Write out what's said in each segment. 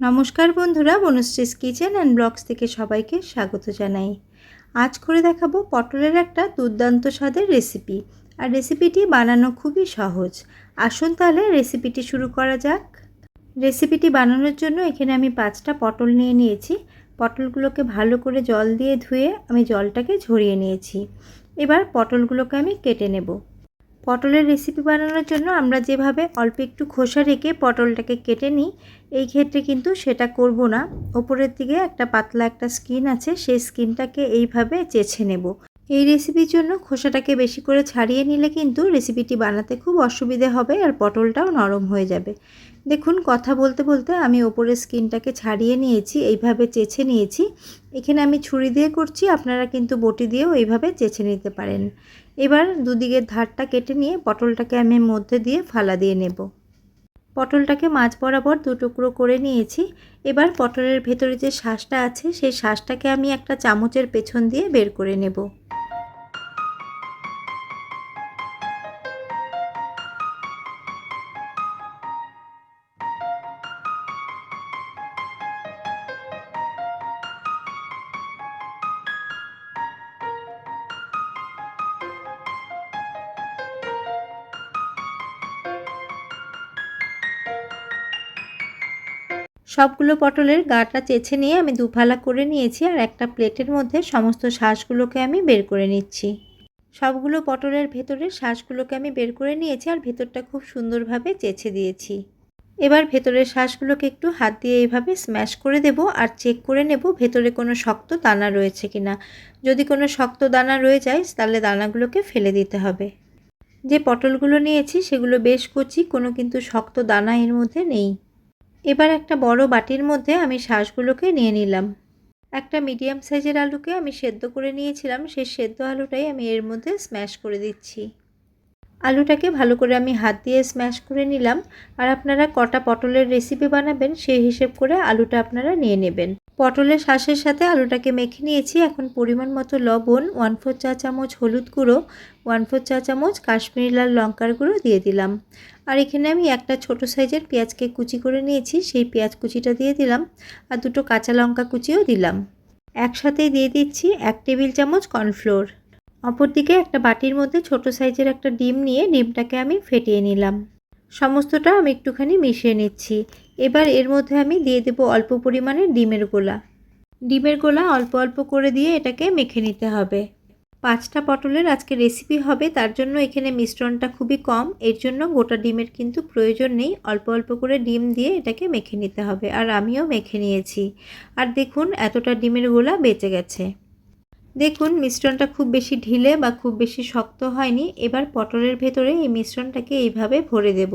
নমস্কার বন্ধুরা, বনশ্রীস kitchen and blogs থেকে সবাইকে স্বাগত জানাই। আজ করে দেখাবো পটলের একটা দুর্দান্ত স্বাদের রেসিপি। আর রেসিপিটি বানানো খুবই সহজ। আসুন তাহলে রেসিপিটি শুরু করা যাক। রেসিপিটি বানানোর জন্য এখানে আমি পাঁচটা পটল নিয়ে নিয়েছি। পটলগুলোকে ভালো করে জল দিয়ে ধুয়ে আমি জলটাকে ঝরিয়ে নিয়েছি। এবার পটলগুলোকে আমি কেটে নেব। পটলের রেসিপি বানানোর জন্য আমরা যেভাবে অল্প একটু খোসা রেখে পটলটাকে কেটে নিই, এই ক্ষেত্রে কিন্তু সেটা করব না। ওপরের দিকে একটা পাতলা একটা স্কিন আছে, সেই স্কিনটাকে এইভাবে চেছে নেব। এই রেসিপির জন্য খোসাটাকে বেশি করে ছাড়িয়ে নিলে কিন্তু রেসিপিটি বানাতে খুব অসুবিধে হবে আর পটলটাও নরম হয়ে যাবে। দেখুন, কথা বলতে বলতে আমি ওপরের স্কিনটাকে ছাড়িয়ে নিয়েছি, এইভাবে চেছে নিয়েছি। এখানে আমি ছুরি দিয়ে করছি, আপনারা কিন্তু বটি দিয়েও এইভাবে চেছে নিতে পারেন। এবার দুদিকের ধারটা কেটে নিয়ে পটলটাকে আমি মধ্যে দিয়ে ফালা দিয়ে নেব। পটলটাকে মাছ বরাবর দু টুকরো করে নিয়েছি। এবার পটলের ভেতরে যে শ্বাসটা আছে, সেই শ্বাসটাকে আমি একটা চামচের পেছন দিয়ে বের করে নেব। সবগুলো পটলের গাটা চেছে নিয়ে আমি দুফালা করে নিয়েছি আর একটা প্লেটের মধ্যে সমস্ত শ্বাসগুলোকে আমি বের করে নিচ্ছি। সবগুলো পটলের ভেতরে শ্বাসগুলোকে আমি বের করে নিয়েছি আর ভেতরটা খুব সুন্দরভাবে চেছে দিয়েছি। এবার ভেতরের শ্বাসগুলোকে একটু হাত দিয়ে এইভাবে স্ম্যাশ করে দেব আর চেক করে নেব ভেতরে কোনো শক্ত দানা রয়েছে কিনা। যদি কোনো শক্ত দানা রয়ে যায়, তাহলে দানাগুলোকে ফেলে দিতে হবে। যে পটলগুলো নিয়েছি, সেগুলো বেশ কচি, কোনো কিন্তু শক্ত দানা এর মধ্যে নেই। এবার একটা বড় বাটির মধ্যে আমি শাঁসগুলোকে নিয়ে নিলাম। একটা মিডিয়াম সাইজের আলুকে আমি সেদ্ধ করে নিয়েছিলাম। সেই সেদ্ধ আলুটাই আমি এর মধ্যে স্ম্যাশ করে দিচ্ছি। আলুটাকে ভালো করে আমি হাত দিয়ে স্ম্যাশ করে নিলাম। আর আপনারা কটা পটলের রেসিপি বানাবেন সেই হিসেব করে আলুটা আপনারা নিয়ে নেবেন। পটলের শ্বাসের সাথে আলুটাকে মেখে নিয়েছি। এখন পরিমাণ মতো লবণ ওয়ান ফোর চা চামচ হলুদ গুঁড়ো ওয়ান ফোর চা চামচ কাশ্মীরি লাল লঙ্কার গুঁড়ো দিয়ে দিলাম। আর এখানে আমি একটা ছোট সাইজের পেঁয়াজকে কুচি করে নিয়েছি। সেই পেঁয়াজ কুচিটা দিয়ে দিলাম। আর দুটো কাঁচা লঙ্কা কুচিও দিলাম। একসাথেই দিয়ে দিচ্ছি এক টেবিল চামচ কর্নফ্লোর। অপরদিকে একটা বাটির মধ্যে ছোট সাইজের একটা ডিম নিয়ে ডিমটাকে আমি ফেটিয়ে নিলাম। সমস্তটা আমি একটুখানি মিশিয়ে নিচ্ছি। এবার এর মধ্যে আমি দিয়ে দেবো অল্প পরিমাণে ডিমের গোলা। ডিমের গোলা অল্প অল্প করে দিয়ে এটাকে মেখে নিতে হবে। পাঁচটা পটলের আজকে রেসিপি হবে, তার জন্য এখানে মিশ্রণটা খুবই কম। এর জন্য গোটা ডিমের কিন্তু প্রয়োজন নেই। অল্প অল্প করে ডিম দিয়ে এটাকে মেখে নিতে হবে। আর আমিও মেখে নিয়েছি। আর দেখুন, এতটা ডিমের গোলা বেঁচে গেছে। দেখুন, মিশ্রণটা খুব বেশি ঢিলে বা খুব বেশি শক্ত হয়নি। এবার পটলের ভেতরে এই মিশ্রণটাকে এইভাবে ভরে দেব।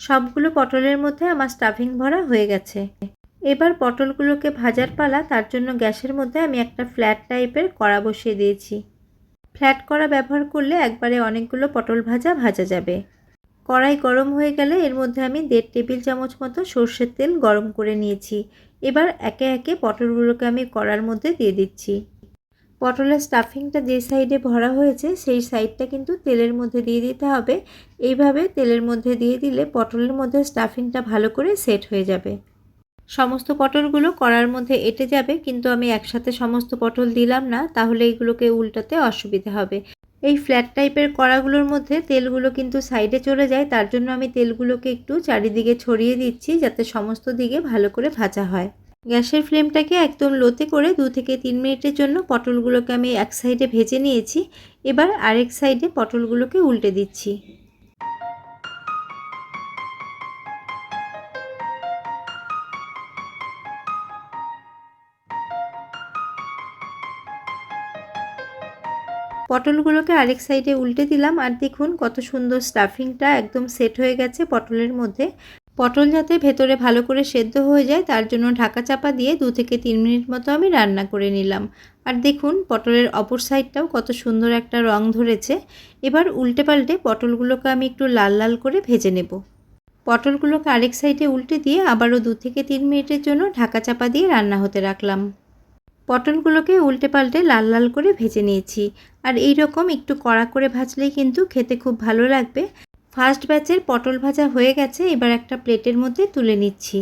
সবগুলো পটলের মধ্যে আমার স্টাফিং ভরা হয়ে গেছে। এবার পটলগুলোকে ভাজার পালা, তার জন্য গ্যাসের মধ্যে আমি একটা ফ্ল্যাট টাইপের কড়া বসিয়ে দিয়েছি। ফ্ল্যাট কড়া ব্যবহার করলে একবারে অনেকগুলো পটল ভাজা ভাজা যাবে। কড়াই গরম হয়ে গেলে এর মধ্যে আমি দেড় টেবিল চামচ মতো সর্ষের তেল গরম করে নিয়েছি। এবার একে একে পটলগুলোকে আমি কড়ার মধ্যে দিয়ে দিচ্ছি। পটলের স্টাফিংটা যে সাইডে ভরা হয়েছে, সেই সাইডটা কিন্তু তেলের মধ্যে দিয়ে দিতে হবে। এইভাবে তেলের মধ্যে দিয়ে দিলে পটলের মধ্যে স্টাফিংটা ভালো করে সেট হয়ে যাবে। সমস্ত পটলগুলো কড়ার মধ্যে এঁটে যাবে, কিন্তু আমি একসাথে সমস্ত পটল দিলাম না, তাহলে এইগুলোকে উল্টাতে অসুবিধা হবে। এই ফ্ল্যাট টাইপের কড়াগুলোর মধ্যে তেলগুলো কিন্তু সাইডে চলে যায়, তার জন্য আমি তেলগুলোকে একটু চারিদিকে ছড়িয়ে দিচ্ছি, যাতে সমস্ত দিকে ভালো করে ভাজা হয়। গ্যাসের ফ্লেমটাকে একদম লোতে করে দু থেকে তিন মিনিটের জন্য পটলগুলোকে আমি এক সাইডে ভেজে নিয়েছি। এবার আরেক সাইডে পটলগুলোকে উল্টে দিচ্ছি। পটলগুলোকে আরেক সাইডে উল্টে দিলাম আর দেখুন কত সুন্দর স্টাফিংটা একদম সেট হয়ে গেছে পটলের মধ্যে। পটল যাতে ভেতরে ভালো করে সেদ্ধ হয়ে যায়, তার জন্য ঢাকা চাপা দিয়ে দু থেকে তিন মিনিট মতো আমি রান্না করে নিলাম। আর দেখুন, পটলের অপর সাইডটাও কত সুন্দর একটা রং ধরেছে। এবার উল্টে পাল্টে পটলগুলোকে আমি একটু লাল লাল করে ভেজে নেব। পটলগুলোকে আরেক সাইডে উল্টে দিয়ে আবারও দু থেকে তিন মিনিটের জন্য ঢাকা চাপা দিয়ে রান্না হতে রাখলাম। পটলগুলোকে উল্টে পাল্টে লাল লাল করে ভেজে নিয়েছি। আর এই রকম একটু কড়া করে ভাজলেই কিন্তু খেতে খুব ভালো লাগবে। ফার্স্ট ব্যাচের পটল ভাজা হয়ে গেছে, এবার একটা প্লেটের মধ্যে তুলে নিচ্ছি।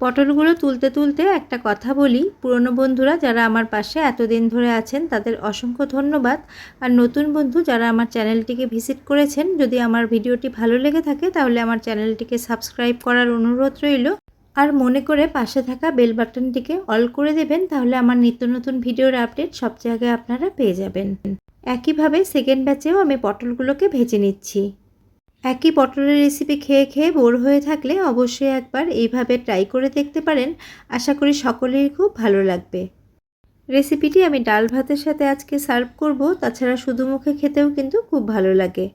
পটলগুলো তুলতে তুলতে একটা কথা বলি, পুরনো বন্ধুরা যারা আমার পাশে এতদিন ধরে আছেন, তাদের অসংখ্য ধন্যবাদ। আর নতুন বন্ধু যারা আমার চ্যানেলটিকে ভিজিট করেছেন, যদি আমার ভিডিওটি ভালো লেগে থাকে, তাহলে আমার চ্যানেলটিকে সাবস্ক্রাইব করার অনুরোধ রইল। আর মনে করে পাশে থাকা বেল বাটনটিকে অল করে দেবেন, তাহলে আমার নিত্য নতুন ভিডিওর আপডেট সব জায়গায় আপনারা পেয়ে যাবেন। একইভাবে সেকেন্ড ব্যাচেও আমি পটলগুলোকে ভেজে নিচ্ছি। একই পটলের রেসিপি খেয়ে খেয়ে বোর হয়ে থাকলে অবশ্যই একবার এইভাবে ট্রাই করে দেখতে পারেন। আশা করি সকলেরই খুব ভালো লাগবে। রেসিপিটি আমি ডাল ভাতের সাথে আজকে সার্ভ করব। তাছাড়া শুধু মুখে খেতেও কিন্তু খুব ভালো লাগে।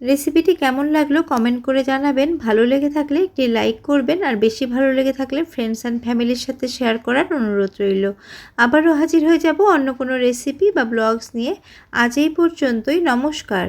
রেসিপিটি কেমন লাগল কমেন্ট করে জানাবেন। ভালো লেগে থাকলে একটি লাইক করবেন আর বেশি ভালো লেগে থাকলে ফ্রেন্ডস অ্যান্ড ফ্যামিলির সাথে শেয়ার করার অনুরোধ রইল। আবারও হাজির হয়ে যাব অন্য কোনো রেসিপি বা ব্লগস নিয়ে। আজ এই পর্যন্তই, নমস্কার।